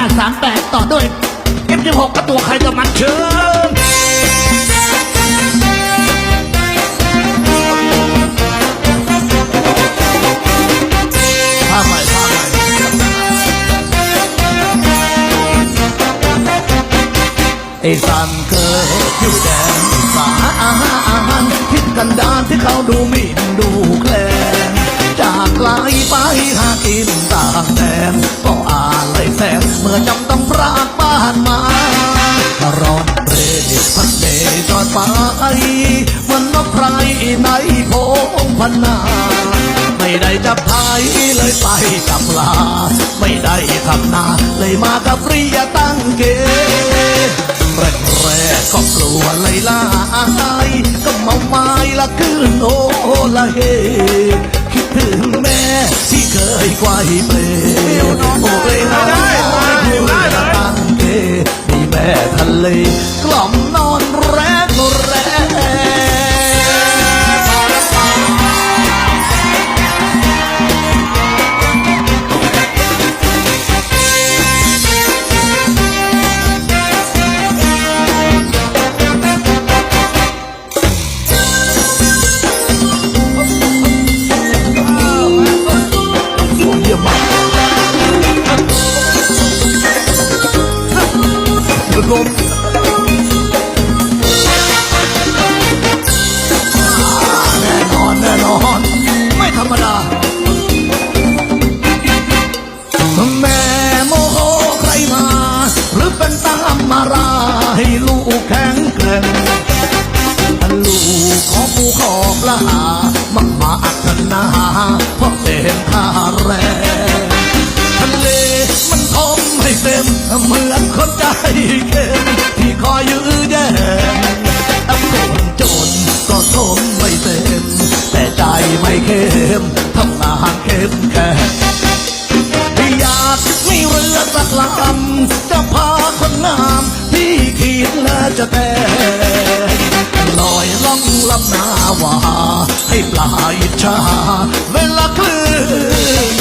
838 ต่อด้วย M16 กับตัวใครจะมันเชิญผ้าใหม่ผ้าใหม่ไอ้สันเกิดอยู่แดนอีสานทิศกันดานที่เขาดูมิ่นดูแคลนจากไกลไปหากินต่างแดน แสนเมื่อจำต้องพรากบ้านมาร้อนเรพัดเดจอดไปเหมันนกไพรในโพงพันนาไม่ได้จับไทยเลยไปจับปลา ไม่ได้ทำนาเลยมากับรียตั้งเกแรกแรกก็กลัวเลยล่ะก็เมาไม้ละคืนโอละเฮคิดถึงแม่ที่เคยไกวเปล ร อนคนใจเข้มที่คอยยื้อแย่งตะโกนจนก็ทมไม่เต็ม แต่ใจไม่เข้มทำงานเข้มแข็งอยากมีเรือสักลำจะพาคนงามที่ขีดและจะแต่ลอยล่องลำนาวาให้ปลาอิจฉาเวลาคลื่น